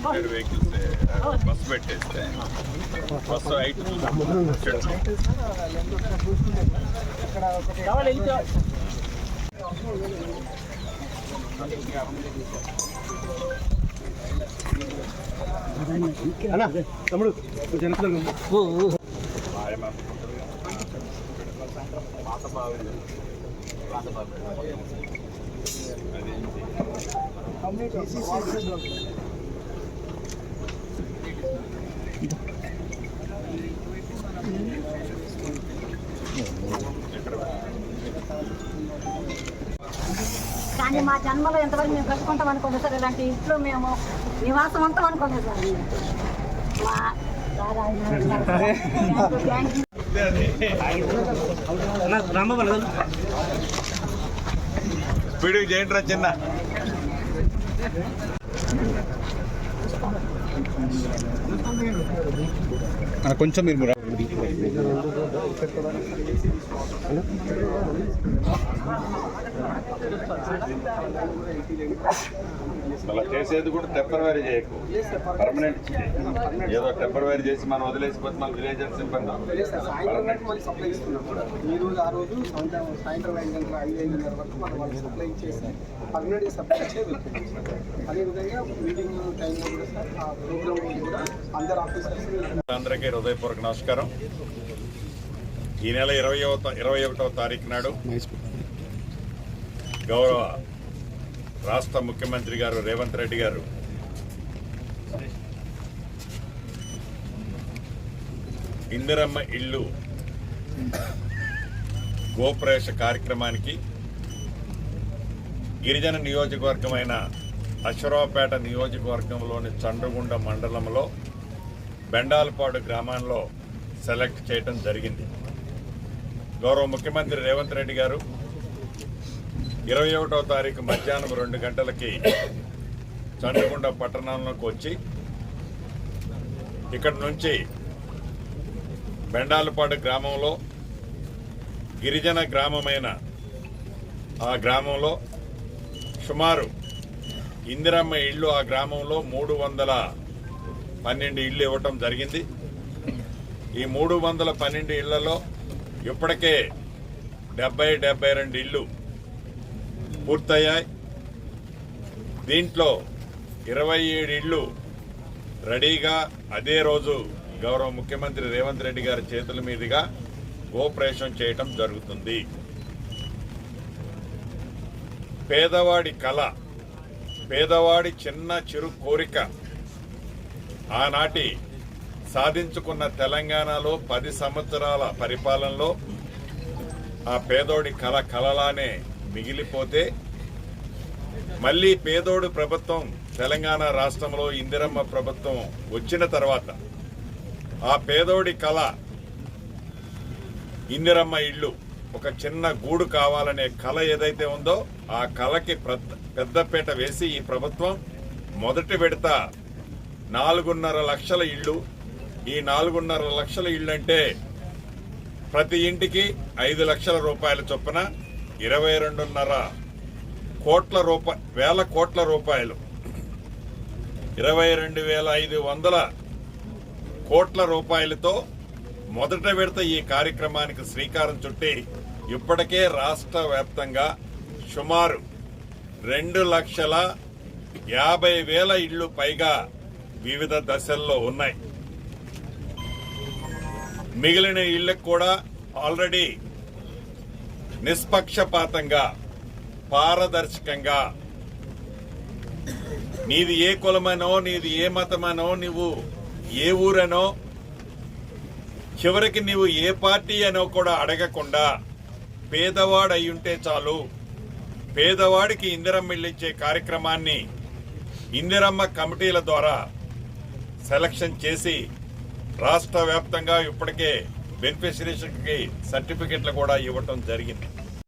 Limited vehicles bus పెట్టేస్తే. Bus height తమ్ముడు జనపద కానీ మా జన్మలో ఎంతవరకు మేము కట్టుకుంటాం అనుకోలేదు సార్. ఇలాంటి ఇంట్లో మేము నివాసం ఉంటాం అనుకోలేదు సార్. మా థ్యాంక్ యూ చేయండి రా చిన్న కొంచెం మీరు అలా చేసేది కూడా టెంపరవరీ చేయకు. పర్మనెంట్ ఏదో టెంపరవరీ చేసి మనం వదిలేసిపోతే మన విలేజర్స్ ఇబ్బంది ఈ రోజు ఆ రోజు సాయంత్రం ఐదు గంటల ఐదు ఐదున్నర వరకు మనం వాళ్ళు సప్లై పర్మనెంట్ సప్లై అదేవిధంగా మీటింగ్ టైంలో కూడా సార్ ఆ ప్రోగ్రామ్ కూడా అందరు ఆఫీసర్స్ అందరికీ హృదయపూర్వక నమస్కారం. ఈ నెల ఇరవై ఇరవై ఒకటవ తారీఖు నాడు గౌరవ రాష్ట్ర ముఖ్యమంత్రి గారు రేవంత్ రెడ్డి గారు. ఇందిరమ్మ ఇల్లు గోప్రవేశ కార్యక్రమానికి గిరిజన నియోజకవర్గమైన అశ్వరావుపేట నియోజకవర్గంలోని చండ్రగుండ మండలంలో బెండాలపాడు గ్రామంలో సెలెక్ట్ చేయడం జరిగింది. గౌరవ ముఖ్యమంత్రి రేవంత్ రెడ్డి గారు ఇరవై ఒకటో తారీఖు మధ్యాహ్నం రెండు గంటలకి చంద్రగుండ పట్టణంలోకి వచ్చి ఇక్కడ నుంచి బెండాలపాడు గ్రామంలో గిరిజన గ్రామమైన ఆ గ్రామంలో సుమారు ఇందిరమ్మ ఇళ్ళు ఆ గ్రామంలో మూడు వందల పన్నెండు ఇళ్ళు ఇవ్వటం జరిగింది. ఈ మూడు వందల పన్నెండు ఇళ్ళలో ఇప్పటికే డెబ్బై డెబ్బై రెండు ఇళ్ళు పూర్తయ్యాయి. దీంట్లో ఇరవై ఏడు ఇళ్ళు రెడీగా అదే రోజు గౌరవ ముఖ్యమంత్రి రేవంత్ రెడ్డి గారి చేతుల మీదుగా గోప్రవేశం చేయటం జరుగుతుంది. పేదవాడి కళ పేదవాడి చిన్న చిరు కోరిక ఆనాటి సాధించుకున్న తెలంగాణలో పది సంవత్సరాల పరిపాలనలో ఆ పేదోడి కళ కలలానే మిగిలిపోతే మళ్ళీ పేదోడు ప్రభుత్వం తెలంగాణ రాష్ట్రంలో ఇందిరమ్మ ప్రభుత్వం వచ్చిన తర్వాత ఆ పేదోడి కళ ఇందిరమ్మ ఇళ్ళు ఒక చిన్న గూడు కావాలనే కళ ఏదైతే ఉందో ఆ కళకి పెద్దపేట పెద్దపీట వేసి ఈ ప్రభుత్వం మొదటి విడత నాలుగున్నర లక్షల ఇళ్ళు. ఈ నాలుగున్నర లక్షల ఇళ్ళు అంటే ప్రతి ఇంటికి ఐదు లక్షల రూపాయల చొప్పున ఇరవై రెండున్నర కోట్ల రూపాయ వేల కోట్ల రూపాయలు. ఇరవై రెండు వేల ఐదు వందల కోట్ల రూపాయలతో మొదట విడత ఈ కార్యక్రమానికి శ్రీకారం చుట్టి ఇప్పటికే రాష్ట్ర వ్యాప్తంగా సుమారు రెండు లక్షల యాభై వేల ఇళ్ళు పైగా వివిధ దశల్లో ఉన్నాయి. మిగిలిన ఇళ్ళకు కూడా ఆల్రెడీ నిష్పక్షపాతంగా పారదర్శకంగా. నీది ఏ కులమనో నీది ఏ మతమనో నువ్వు ఏ ఊరనో చివరికి నీవు ఏ పార్టీ అనో కూడా అడగకుండా పేదవాడు అయ్యుంటే చాలు. పేదవాడికి ఇందిరమ్మ ఇల్లు ఇచ్చే కార్యక్రమాన్ని ఇందిరమ్మ కమిటీల ద్వారా సెలక్షన్ చేసి రాష్ట్ర వ్యాప్తంగా ఇప్పటికే బెనిఫిషరీస్కి సర్టిఫికెట్లు కూడా ఇవ్వటం జరిగింది.